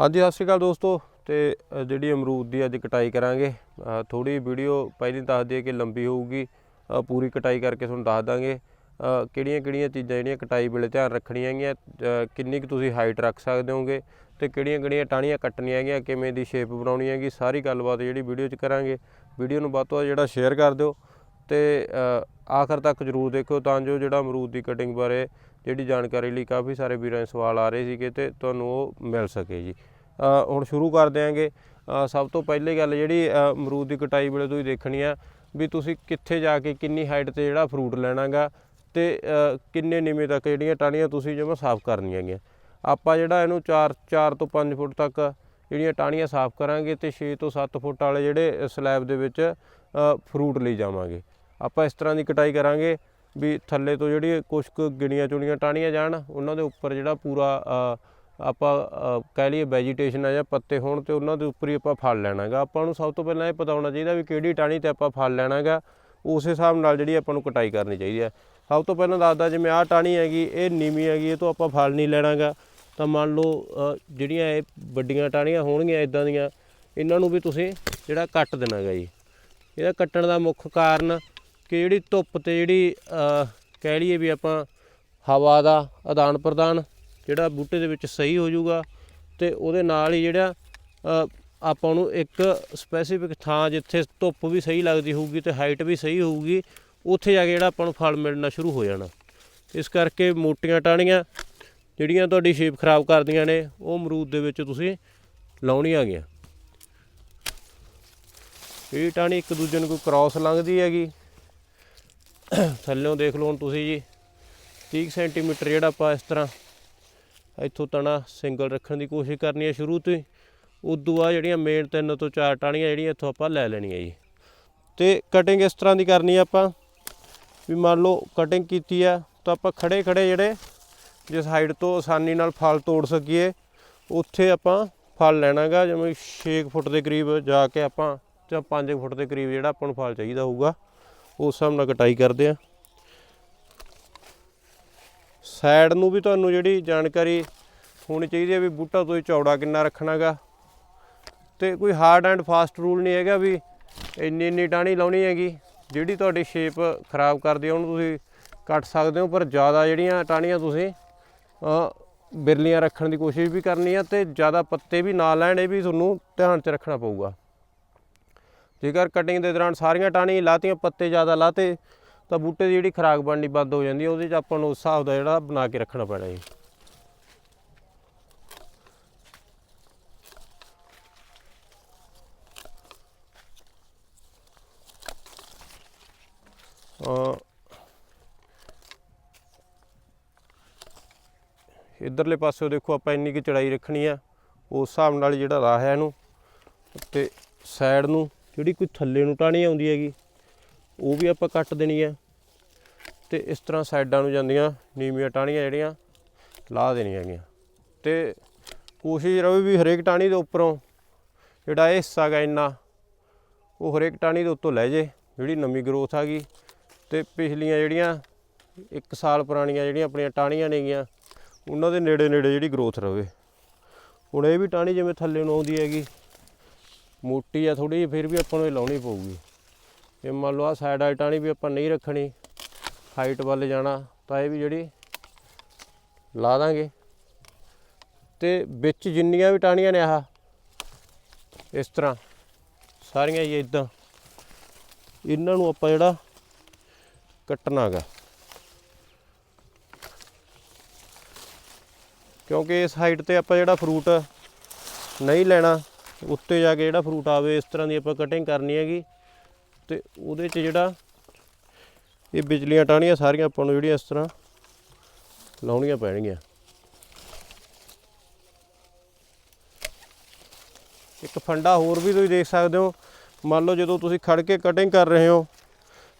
ਹਾਂਜੀ, ਸਤਿ ਸ਼੍ਰੀ ਅਕਾਲ ਦੋਸਤੋ। ਤੇ ਜਿਹੜੀ ਅਮਰੂਦ ਦੀ ਅੱਜ ਕਟਾਈ ਕਰਾਂਗੇ ਥੋੜੀ ਵੀਡੀਓ ਪਹਿਲੀ ਦੱਸ ਦਈਏ ਕਿ ਲੰਬੀ ਹੋਊਗੀ। ਪੂਰੀ ਕਟਾਈ ਕਰਕੇ ਤੁਹਾਨੂੰ ਦੱਸ ਦਾਂਗੇ। ਕਿਹੜੀਆਂ ਕਿਹੜੀਆਂ ਚੀਜ਼ਾਂ ਜਿਹੜੀਆਂ ਕਟਾਈ ਵੇਲੇ ਧਿਆਨ ਰੱਖਣੀਆਂ ਹੈਗੀਆਂ ਕਿੰਨੀ ਕੁ ਤੁਸੀਂ ਹਾਈਟ ਰੱਖ ਸਕਦੇ ਹੋਗੇ ਤੇ ਕਿਹੜੀਆਂ ਕਿਹੜੀਆਂ ਟਾਹਣੀਆਂ ਕੱਟਣੀਆਂ ਹੈਗੀਆਂ, ਕਿਵੇਂ ਦੀ ਸ਼ੇਪ ਬਣਾਉਣੀ ਹੈਗੀ, ਸਾਰੀ ਗੱਲਬਾਤ ਜਿਹੜੀ ਵੀਡੀਓ 'ਚ ਕਰਾਂਗੇ। ਵੀਡੀਓ ਨੂੰ ਵੱਧ ਤੋਂ ਵੱਧ ਜਿਹੜਾ ਸ਼ੇਅਰ ਕਰ ਦਿਓ ਤੇ ਆਖਰ ਤੱਕ ਜਰੂਰ ਦੇਖਿਓ ਤਾਂ ਜੋ ਜਿਹੜਾ ਅਮਰੂਦ ਦੀ ਕਟਿੰਗ ਬਾਰੇ ਜਿਹੜੀ ਜਾਣਕਾਰੀ ਲਈ ਕਾਫੀ ਸਾਰੇ ਵੀਰਾਂ ਦੇ ਸਵਾਲ ਆ ਰਹੇ ਸੀਗੇ ਤੇ ਤੁਹਾਨੂੰ ਉਹ ਮਿਲ ਸਕੇ ਜੀ। ਹੁਣ ਸ਼ੁਰੂ ਕਰ ਦਿਆਂਗੇ ਸਭ ਤੋਂ ਪਹਿਲੀ ਗੱਲ ਜਿਹੜੀ ਅਮਰੂਦ ਦੀ ਕਟਾਈ ਵੇਲੇ ਤੁਸੀਂ ਦੇਖਣੀ ਆ ਵੀ ਤੁਸੀਂ ਕਿੱਥੇ ਜਾ ਕੇ ਕਿੰਨੀ ਹਾਈਟ ਤੇ ਜਿਹੜਾ ਫਰੂਟ ਲੈਣਾਗਾ ਤੇ ਅ, ਕਿੰਨੇ ਨੀਵੇਂ ਤੱਕ ਜਿਹੜੀਆਂ ਟਾਹਣੀਆਂ ਤੁਸੀਂ ਜਮਾ ਸਾਫ਼ ਕਰਨੀਆਂ ਹੈਗੀਆਂ ਆਪਾਂ ਜਿਹੜਾ ਇਹਨੂੰ 4 4 ਤੋਂ 5 ਫੁੱਟ ਤੱਕ ਜਿਹੜੀਆਂ ਟਾਹਣੀਆਂ ਸਾਫ਼ ਕਰਾਂਗੇ ਤੇ 6 ਤੋਂ 7 ਫੁੱਟ ਵਾਲੇ ਜਿਹੜੇ ਸਲੈਬ ਦੇ ਵਿੱਚ ਫਰੂਟ ਲਈ ਜਾਵਾਂਗੇ। ਆਪਾਂ ਇਸ ਤਰ੍ਹਾਂ ਦੀ ਕਟਾਈ ਕਰਾਂਗੇ। ਵੀ ਥੱਲੇ ਤੋਂ ਜਿਹੜੀ ਕੁਝ ਕੁ ਗਿਣੀਆਂ ਚੁਣੀਆਂ ਟਾਹਣੀਆਂ ਜਾਣ, ਉਹਨਾਂ ਦੇ ਉੱਪਰ ਜਿਹੜਾ ਪੂਰਾ ਆਪਾਂ ਕਹਿ ਲਈਏ ਵੈਜੀਟੇਸ਼ਨ ਆ ਜਾਂ ਪੱਤੇ ਹੋਣ ਤੇ ਉਹਨਾਂ ਦੇ ਉੱਪਰ ਹੀ ਆਪਾਂ ਫਲ ਲੈਣਾਗਾ। ਆਪਾਂ ਨੂੰ ਸਭ ਤੋਂ ਪਹਿਲਾਂ ਇਹ ਪਤਾ ਹੋਣਾ ਚਾਹੀਦਾ ਵੀ ਕਿਹੜੀ ਟਾਹਣੀ ਤੇ ਆਪਾਂ ਫਲ ਲੈਣਾਗਾ। ਉਸ ਹਿਸਾਬ ਨਾਲ ਜਿਹੜੀ ਆਪਾਂ ਨੂੰ ਕਟਾਈ ਕਰਨੀ ਚਾਹੀਦੀ ਹੈ ਸਭ ਤੋਂ ਪਹਿਲਾਂ ਦੱਸਦਾ, ਜਿਵੇਂ ਆਹ ਟਾਹਣੀ ਹੈਗੀ, ਇਹ ਨੀਵੀਂ ਹੈਗੀ, ਇਹ ਤੋਂ ਆਪਾਂ ਫਲ ਨਹੀਂ ਲੈਣਾਗਾ। ਤਾਂ ਮੰਨ ਲਓ ਜਿਹੜੀਆਂ ਇਹ ਵੱਡੀਆਂ ਟਾਹਣੀਆਂ ਹੋਣਗੀਆਂ ਇਦਾਂ ਦੀਆਂ, ਇਹਨਾਂ ਨੂੰ ਵੀ ਤੁਸੀਂ ਜਿਹੜਾ ਕੱਟ ਦੇਣਾਗਾ ਜੀ। ਇਹਦਾ ਕੱਟਣ ਦਾ ਮੁੱਖ ਕਾਰਨ ਕਿ ਜਿਹੜੀ ਧੁੱਪ ਤੇ ਜਿਹੜੀ ਕਹਿ ਲਈਏ ਵੀ ਆਪਾਂ ਹਵਾ ਦਾ ਆਦਾਨ ਪ੍ਰਦਾਨ ਜਿਹੜਾ ਬੂਟੇ ਦੇ ਵਿੱਚ ਸਹੀ ਹੋ ਜਾਊਗਾ ਤੇ ਉਹਦੇ ਨਾਲ ਹੀ ਜਿਹੜਾ ਆਪਾਂ ਨੂੰ ਇੱਕ ਸਪੈਸੀਫਿਕ ਥਾਂ ਜਿੱਥੇ ਧੁੱਪ ਵੀ ਸਹੀ ਲੱਗਦੀ ਹੋਊਗੀ ਤੇ ਹਾਈਟ ਵੀ ਸਹੀ ਹੋਊਗੀ, ਉੱਥੇ ਜਾ ਕੇ ਜਿਹੜਾ ਆਪਾਂ ਨੂੰ ਫਲ ਮਿਲਣਾ ਸ਼ੁਰੂ ਹੋ ਜਾਣਾ। ਇਸ ਕਰਕੇ ਮੋਟੀਆਂ ਟਾਹਣੀਆਂ ਜਿਹੜੀਆਂ ਤੁਹਾਡੀ ਸ਼ੇਪ ਖਰਾਬ ਕਰਦੀਆਂ ਨੇ, ਉਹ ਅਮਰੂਦ ਦੇ ਵਿੱਚ ਤੁਸੀਂ ਲਾਉਣੀਆਂ ਗੀਆਂ। ਇਹ ਟਾਹਣੀ ਇੱਕ ਦੂਜੇ ਨੂੰ ਕੋਈ ਕ੍ਰਾਸ ਲੰਘਦੀ ਹੈਗੀ। ਥੱਲਿਓਂ ਦੇਖ ਲਓ ਹੁਣ ਤੁਸੀਂ ਜੀ 30 ਸੈਂਟੀਮੀਟਰ ਜਿਹੜਾ ਆਪਾਂ ਇਸ ਤਰ੍ਹਾਂ ਇੱਥੋਂ ਤਣਾ ਸਿੰਗਲ ਰੱਖਣ ਦੀ ਕੋਸ਼ਿਸ਼ ਕਰਨੀ ਹੈ ਸ਼ੁਰੂ ਤੋਂ ਹੀ। ਉਦੋਂ ਬਾਅਦ ਜਿਹੜੀਆਂ ਮੇਨ ਤਿੰਨ ਤੋਂ ਚਾਰ ਟਾਹਣੀਆਂ ਜਿਹੜੀਆਂ ਇੱਥੋਂ ਆਪਾਂ ਲੈ ਲੈਣੀਆਂ ਜੀ। ਤੇ ਕਟਿੰਗ ਇਸ ਤਰ੍ਹਾਂ ਦੀ ਕਰਨੀ ਹੈ ਆਪਾਂ, ਵੀ ਮੰਨ ਲਓ ਕਟਿੰਗ ਕੀਤੀ ਆ ਤਾਂ ਆਪਾਂ ਖੜੇ ਖੜੇ ਜਿਹੜੇ ਜਿਸ ਹਾਈਟ ਤੋਂ ਆਸਾਨੀ ਨਾਲ ਫਲ ਤੋੜ ਸਕੀਏ, ਉੱਥੇ ਆਪਾਂ ਫਲ ਲੈਣਾਗਾ, ਜਿਵੇਂ 6 ਫੁੱਟ ਦੇ ਕਰੀਬ ਜਾ ਕੇ ਆਪਾਂ ਜਾਂ 5 ਫੁੱਟ ਦੇ ਕਰੀਬ ਜਿਹੜਾ ਆਪਾਂ ਨੂੰ ਫਲ ਚਾਹੀਦਾ ਹੋਊਗਾ। ਉਸ ਹਿਸਾਬ ਨਾਲ ਕਟਾਈ ਕਰਦੇ ਆ। ਸਾਈਡ ਨੂੰ ਵੀ ਤੁਹਾਨੂੰ ਜਿਹੜੀ ਜਾਣਕਾਰੀ ਹੋਣੀ ਚਾਹੀਦੀ ਹੈ ਵੀ ਬੂਟਾ ਤੁਸੀਂ ਚੌੜਾ ਕਿੰਨਾ ਰੱਖਣਾਗਾ। ਤੇ ਕੋਈ ਹਾਰਡ ਐਂਡ ਫਾਸਟ ਰੂਲ ਨਹੀਂ ਹੈਗਾ ਵੀ ਇੰਨੀ ਇੰਨੀ ਟਾਹਣੀ ਲਾਉਣੀ ਹੈਗੀ। ਜਿਹੜੀ ਤੁਹਾਡੀ ਸ਼ੇਪ ਖਰਾਬ ਕਰਦੀ ਹੈ ਉਹਨੂੰ ਤੁਸੀਂ ਕੱਟ ਸਕਦੇ ਹੋ, ਪਰ ਜ਼ਿਆਦਾ ਜਿਹੜੀਆਂ ਟਾਹਣੀਆਂ ਤੁਸੀਂ ਬਿਰਲੀਆਂ ਰੱਖਣ ਦੀ ਕੋਸ਼ਿਸ਼ ਵੀ ਕਰਨੀ ਆ ਤੇ ਜ਼ਿਆਦਾ ਪੱਤੇ ਵੀ ਨਾ ਲੈਣ, ਇਹ ਵੀ ਤੁਹਾਨੂੰ ਧਿਆਨ 'ਚ ਰੱਖਣਾ ਪਊਗਾ। ਜੇਕਰ ਕਟਿੰਗ ਦੇ ਦੌਰਾਨ ਸਾਰੀਆਂ ਟਾਹਣੀਆਂ ਲਾਤੀਆਂ, ਪੱਤੇ ਜ਼ਿਆਦਾ ਲਾਤੇ, ਤਾਂ ਬੂਟੇ ਦੀ ਜਿਹੜੀ ਖਰਾਕ ਬਣਨੀ ਬੰਦ ਹੋ ਜਾਂਦੀ ਹੈ, ਉਹਦੇ 'ਚ ਆਪਾਂ ਨੂੰ ਉਸ ਹਿਸਾਬ ਦਾ ਜਿਹੜਾ ਬਣਾ ਕੇ ਰੱਖਣਾ ਪੈਣਾ ਜੀ। ਅ ਇਧਰਲੇ ਪਾਸੇ ਦੇਖੋ, ਆਪਾਂ ਇੰਨੀ ਕਿ ਚੜਾਈ ਰੱਖਣੀ ਆ, ਉਸ ਹਿਸਾਬ ਨਾਲ ਜਿਹੜਾ ਰਾਹ ਹੈ ਇਹਨੂੰ, ਤੇ ਸਾਈਡ ਨੂੰ ਜਿਹੜੀ ਕੋਈ ਥੱਲੇ ਨੂੰ ਟਾਣੀ ਆਉਂਦੀ ਹੈਗੀ, ਉਹ ਵੀ ਆਪਾਂ ਕੱਟ ਦੇਣੀ ਹੈ। ਤੇ ਇਸ ਤਰ੍ਹਾਂ ਸਾਈਡਾਂ ਨੂੰ ਜਾਂਦੀਆਂ, ਨੀਵੀਆਂ ਟਾਹਣੀਆਂ ਜਿਹੜੀਆਂ, ਲਾ ਦੇਣੀਆਂ ਹੈਗੀਆਂ। ਤੇ ਕੋਸ਼ਿਸ਼ ਰਹੇ ਵੀ ਹਰੇਕ ਟਾਹਣੀ ਦੇ ਉੱਪਰੋਂ ਜਿਹੜਾ ਇਹ ਹਿੱਸਾ ਗਾ ਇੰਨਾ, ਉਹ ਹਰੇਕ ਟਾਹਣੀ ਦੇ ਉੱਤੋਂ ਲੈ ਜੇ, ਜਿਹੜੀ ਨਵੀਂ ਗਰੋਥ ਆ ਗਈ। ਤੇ ਪਿਛਲੀਆਂ ਜਿਹੜੀਆਂ ਇੱਕ ਸਾਲ ਪੁਰਾਣੀਆਂ ਜਿਹੜੀਆਂ ਆਪਣੀਆਂ ਟਾਹਣੀਆਂ ਨੇਗੀਆਂ ਉਹਨਾਂ ਦੇ ਨੇੜੇ ਨੇੜੇ ਜਿਹੜੀ ਗਰੋਥ ਰਵੇ। ਹੁਣ ਇਹ ਵੀ ਟਾਹਣੀ ਜਿਵੇਂ ਥੱਲੇ ਨੂੰ ਆਉਂਦੀ ਹੈਗੀ ਮੋਟੀ ਆ ਥੋੜੀ ਜਿਹੀ, ਫਿਰ ਵੀ ਆਪਾਂ ਨੂੰ ਇਹ ਲਾਉਣੀ ਪਊਗੀ। ਜੇ ਮੰਨ ਲਓ ਆ ਸਾਈਡ ਵਾਲੀ ਟਾਹਣੀ ਵੀ ਆਪਾਂ ਨਹੀਂ ਰੱਖਣੀ ਹਾਈਟ ਵੱਲ ਜਾਣਾ, ਤਾਂ ਇਹ ਵੀ ਜਿਹੜੀ ਲਾ ਦਾਂਗੇ। ਤੇ ਵਿੱਚ ਜਿੰਨੀਆਂ ਵੀ ਟਾਹਣੀਆਂ ਨੇ ਆਹ, ਇਸ ਤਰ੍ਹਾਂ, ਸਾਰੀਆਂ ਹੀ ਇਦਾਂ ਇਹਨਾਂ ਨੂੰ ਆਪਾਂ ਜਿਹੜਾ ਕੱਟਣਾਗਾ। ਕਿਉਂਕਿ ਇਸ ਹਾਈਟ ਤੇ ਆਪਾਂ ਜਿਹੜਾ ਫਰੂਟ ਨਹੀਂ ਲੈਣਾ ਉੱਤੇ ਜਾ ਕੇ ਜਿਹੜਾ ਫਰੂਟ ਆਵੇ, ਇਸ ਤਰ੍ਹਾਂ ਦੀ ਆਪਾਂ ਕਟਿੰਗ ਕਰਨੀ ਹੈਗੀ। ਤੇ ਉਹਦੇ 'ਚ ਜਿਹੜਾ ਇਹ ਬਿਜਲੀਆਂ ਟਾਹਣੀਆਂ ਸਾਰੀਆਂ ਆਪਾਂ ਨੂੰ ਜਿਹੜੀਆਂ ਇਸ ਤਰ੍ਹਾਂ ਲਾਉਣੀਆਂ ਪੈਣਗੀਆਂ। ਇੱਕ ਫੰਡਾ ਹੋਰ ਵੀ ਤੁਸੀਂ ਦੇਖ ਸਕਦੇ ਹੋ। ਮੰਨ ਲਓ ਜਦੋਂ ਤੁਸੀਂ ਖੜ ਕੇ ਕਟਿੰਗ ਕਰ ਰਹੇ ਹੋ,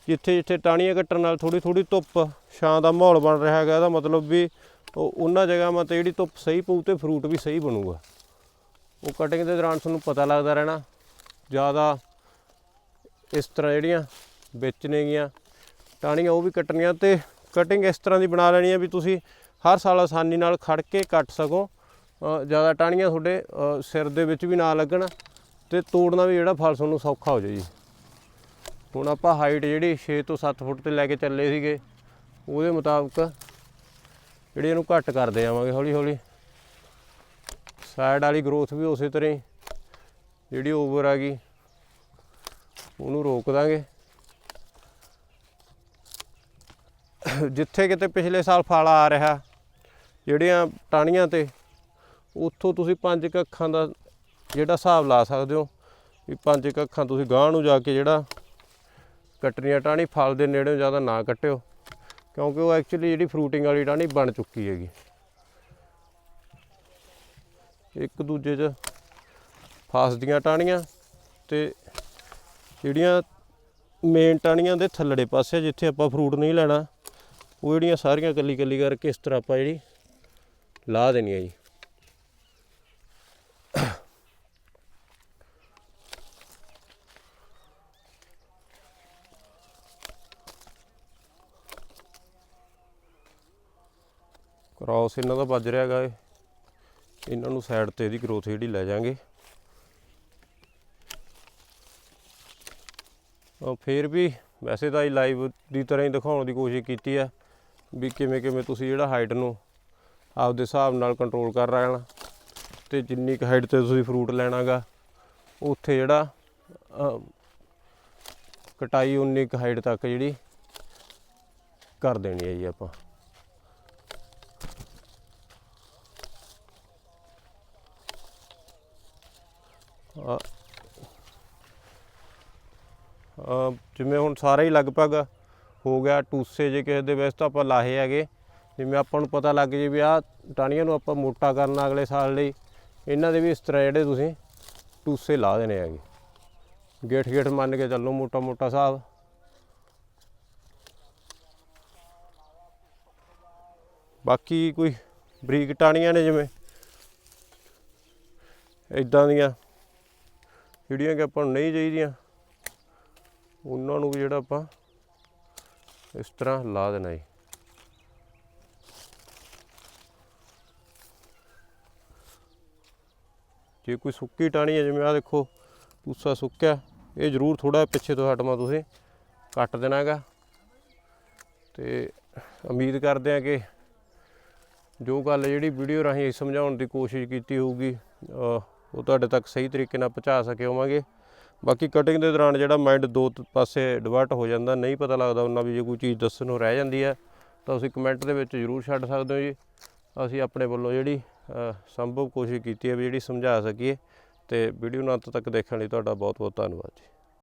ਜਿੱਥੇ ਜਿੱਥੇ ਟਾਹਣੀਆਂ ਕੱਟਣ ਨਾਲ ਥੋੜੀ ਥੋੜੀ ਧੁੱਪ, ਛਾਂ ਦਾ ਮਾਹੌਲ ਬਣ ਰਿਹਾ ਹੈਗਾ, ਇਹਦਾ ਮਤਲਬ ਵੀ ਉਹਨਾਂ ਜਗ੍ਹਾਵਾਂ ਤੇ ਜਿਹੜੀ ਧੁੱਪ ਸਹੀ ਪਊ ਤੇ ਫਰੂਟ ਵੀ ਸਹੀ ਬਣੂਗਾ। ਉਹ ਕਟਿੰਗ ਦੇ ਦੌਰਾਨ ਤੁਹਾਨੂੰ ਪਤਾ ਲੱਗਦਾ ਰਹਿਣਾ। ਜ਼ਿਆਦਾ ਇਸ ਤਰ੍ਹਾਂ ਜਿਹੜੀਆਂ ਵਿੱਚ ਨੇਗੀਆਂ, ਟਾਹਣੀਆਂ ਉਹ ਵੀ ਕੱਟਣੀਆਂ ਤੇ ਕਟਿੰਗ ਇਸ ਤਰ੍ਹਾਂ ਦੀ ਬਣਾ ਲੈਣੀ ਹੈ ਵੀ ਤੁਸੀਂ ਹਰ ਸਾਲ ਆਸਾਨੀ ਨਾਲ ਖੜ ਕੇ ਕੱਟ ਸਕੋ। ਜ਼ਿਆਦਾ ਟਾਹਣੀਆਂ ਤੁਹਾਡੇ ਸਿਰ ਦੇ ਵਿੱਚ ਵੀ ਨਾ ਲੱਗਣ ਤੇ ਤੋੜਨਾ ਵੀ ਜਿਹੜਾ ਫਲ ਤੁਹਾਨੂੰ ਸੌਖਾ ਹੋ ਜਾਏ ਜੀ। ਹੁਣ ਆਪਾਂ ਹਾਈਟ ਜਿਹੜੀ 6 ਤੋਂ 7 ਫੁੱਟ ਤੇ ਲੈ ਕੇ ਚੱਲੇ ਸੀਗੇ, ਉਹਦੇ ਮੁਤਾਬਕ ਜਿਹੜੀ ਇਹਨੂੰ ਘੱਟ ਕਰਦੇ ਜਾਵਾਂਗੇ ਹੌਲੀ ਹੌਲੀ ਸਾਈਡ ਵਾਲੀ ਗਰੋਥ ਵੀ ਉਸੇ ਤਰ੍ਹਾਂ ਹੀ, ਜਿਹੜੀ ਓਵਰ ਆ ਗਈ, ਉਹਨੂੰ ਰੋਕ ਦਾਂਗੇ। ਜਿੱਥੇ ਕਿਤੇ ਪਿਛਲੇ ਸਾਲ ਫਲ ਆ ਰਿਹਾ, ਜਿਹੜੀਆਂ ਟਾਹਣੀਆਂ ਤੇ, ਉੱਥੋਂ ਤੁਸੀਂ ਪੰਜ ਕੱਖਾਂ ਦਾ ਜਿਹੜਾ ਹਿਸਾਬ ਲਾ ਸਕਦੇ ਹੋ, ਵੀ ਪੰਜ ਕੱਖਾਂ ਤੁਸੀਂ ਗਾਂਹ ਨੂੰ ਜਾ ਕੇ ਜਿਹੜਾ ਕੱਟਣੀਆਂ ਟਾਹਣੀ, ਫਲ ਦੇ ਨੇੜੇ ਜ਼ਿਆਦਾ ਨਾ ਕੱਟਿਓ, ਕਿਉਂਕਿ ਉਹ ਐਕਚੁਅਲੀ ਜਿਹੜੀ ਫਰੂਟਿੰਗ ਵਾਲੀ ਟਾਹਣੀ ਬਣ ਚੁੱਕੀ ਹੈਗੀ। ਇੱਕ ਦੂਜੇ 'ਚ ਫਸਦੀਆਂ ਟਾਹਣੀਆਂ ਤੇ ਜਿਹੜੀਆਂ ਮੇਨ ਟਾਹਣੀਆਂ ਦੇ ਥੱਲੜੇ ਪਾਸੇ ਜਿੱਥੇ ਆਪਾਂ ਫਰੂਟ ਨਹੀਂ ਲੈਣਾ, ਉਹ ਜਿਹੜੀਆਂ ਸਾਰੀਆਂ ਕੱਲੀ ਕੱਲੀ ਕਰਕੇ ਇਸ ਤਰ੍ਹਾਂ ਆਪਾਂ ਜਿਹੜੀ ਲਾ ਦੇਣੀ ਹੈ ਜੀ। ਕ੍ਰਾਸ ਇਹਨਾਂ ਦਾ ਵੱਜ ਰਿਹਾ ਹੈਗਾ ਇਹ। ਇਹਨਾਂ ਨੂੰ ਸਾਈਡ ਤੇ ਇਹਦੀ ਗਰੋਥ ਜਿਹੜੀ ਲੈ ਜਾਾਂਗੇ। ਉਹ ਫੇਰ ਵੀ ਵੈਸੇ ਤਾਂ ਇਹ ਲਾਈਵ ਦੀ ਤਰ੍ਹਾਂ ਹੀ ਦਿਖਾਉਣ ਦੀ ਕੋਸ਼ਿਸ਼ ਕੀਤੀ ਆ ਵੀ ਕਿਵੇਂ ਕਿਵੇਂ ਤੁਸੀਂ ਜਿਹੜਾ ਹਾਈਟ ਨੂੰ ਆਪਦੇ ਹਿਸਾਬ ਨਾਲ ਕੰਟਰੋਲ ਕਰ ਲੈਣਾ ਤੇ ਜਿੰਨੀ ਕੁ ਹਾਈਟ ਤੇ ਤੁਸੀਂ ਫਰੂਟ ਲੈਣਾਗਾ, ਉੱਥੇ ਜਿਹੜਾ ਕਟਾਈ ਉਨੀ ਕੁ ਹਾਈਟ ਤੱਕ ਜਿਹੜੀ ਕਰ ਦੇਣੀ ਹੈ ਜੀ ਆਪਾਂ। ਜਿਵੇਂ ਹੁਣ ਸਾਰਾ ਹੀ ਲਗਭਗ ਹੋ ਗਿਆ ਟੂਸੇ ਜੇ ਕਿਸੇ ਦੇ ਵਿੱਚ ਤਾਂ ਆਪਾਂ ਲਾਹੇ ਹੈਗੇ। ਜਿਵੇਂ ਆਪਾਂ ਨੂੰ ਪਤਾ ਲੱਗ ਜੇ ਵੀ ਆਹ ਟਾਹਣੀਆਂ ਨੂੰ ਆਪਾਂ ਮੋਟਾ ਕਰਨਾ ਅਗਲੇ ਸਾਲ ਲਈ। ਇਹਨਾਂ ਦੇ ਵੀ ਇਸ ਤਰ੍ਹਾਂ ਜਿਹੜੇ ਤੁਸੀਂ ਟੂਸੇ ਲਾ ਦੇਣੇ ਹੈਗੇ। ਗੇਠ ਗੇਠ ਮੰਨ ਕੇ ਚੱਲੋ ਮੋਟਾ ਮੋਟਾ ਹਿਸਾਬ। ਬਾਕੀ ਕੋਈ ਬਰੀਕ ਟਾਹਣੀਆਂ ਨੇ ਜਿਵੇਂ। ਇਦਾਂ ਦੀਆਂ। ਜਿਹੜੀਆਂ ਕਿ ਆਪਾਂ ਨੂੰ ਨਹੀਂ ਚਾਹੀਦੀਆਂ, ਉਹਨਾਂ ਨੂੰ ਵੀ ਜਿਹੜਾ ਆਪਾਂ ਇਸ ਤਰ੍ਹਾਂ ਲਾ ਦੇਣਾ ਜੀ। ਜੇ ਕੋਈ ਸੁੱਕੀ ਟਾਣੀ ਹੈ, ਜਿਵੇਂ ਆ ਦੇਖੋ ਟੂਸਾ ਸੁੱਕਿਆ, ਇਹ ਜ਼ਰੂਰ ਥੋੜਾ ਪਿੱਛੇ ਤੋਂ ਹਟਵਾ ਤੁਸੀਂ, ਕੱਟ ਦੇਣਾ ਹੈਗਾ ਤੇ ਉਮੀਦ ਕਰਦੇ ਆ ਕਿ ਜੋ ਗੱਲ ਜਿਹੜੀ ਵੀਡੀਓ ਰਾਹੀਂ ਸਮਝਾਉਣ ਦੀ ਕੋਸ਼ਿਸ਼ ਕੀਤੀ ਹੋਊਗੀ ਉਹ ਤੁਹਾਡੇ ਤੱਕ ਸਹੀ ਤਰੀਕੇ ਨਾਲ ਪਹੁੰਚਾ ਸਕੇ ਹੋਵਾਂਗੇ। ਬਾਕੀ ਕਟਿੰਗ ਦੇ ਦੌਰਾਨ ਜਿਹੜਾ ਮਾਈਂਡ ਦੋ ਪਾਸੇ ਡਿਵਰਟ ਹੋ ਜਾਂਦਾ, ਨਹੀਂ ਪਤਾ ਲੱਗਦਾ ਉਹਨਾਂ ਵੀ ਜੇ ਕੋਈ ਚੀਜ਼ ਦੱਸਣ ਨੂੰ ਰਹਿ ਜਾਂਦੀ ਹੈ, ਤਾਂ ਤੁਸੀਂ ਕਮੈਂਟ ਦੇ ਵਿੱਚ ਜ਼ਰੂਰ ਛੱਡ ਸਕਦੇ ਹੋ ਜੀ। ਅਸੀਂ ਆਪਣੇ ਵੱਲੋਂ ਜਿਹੜੀ ਸੰਭਵ ਕੋਸ਼ਿਸ਼ ਕੀਤੀ ਹੈ ਵੀ ਜਿਹੜੀ ਸਮਝਾ ਸਕੀਏ ਤੇ ਵੀਡੀਓ ਨੂੰ ਅੰਤ ਤੱਕ ਦੇਖਣ ਲਈ ਤੁਹਾਡਾ ਬਹੁਤ ਬਹੁਤ ਧੰਨਵਾਦ ਜੀ।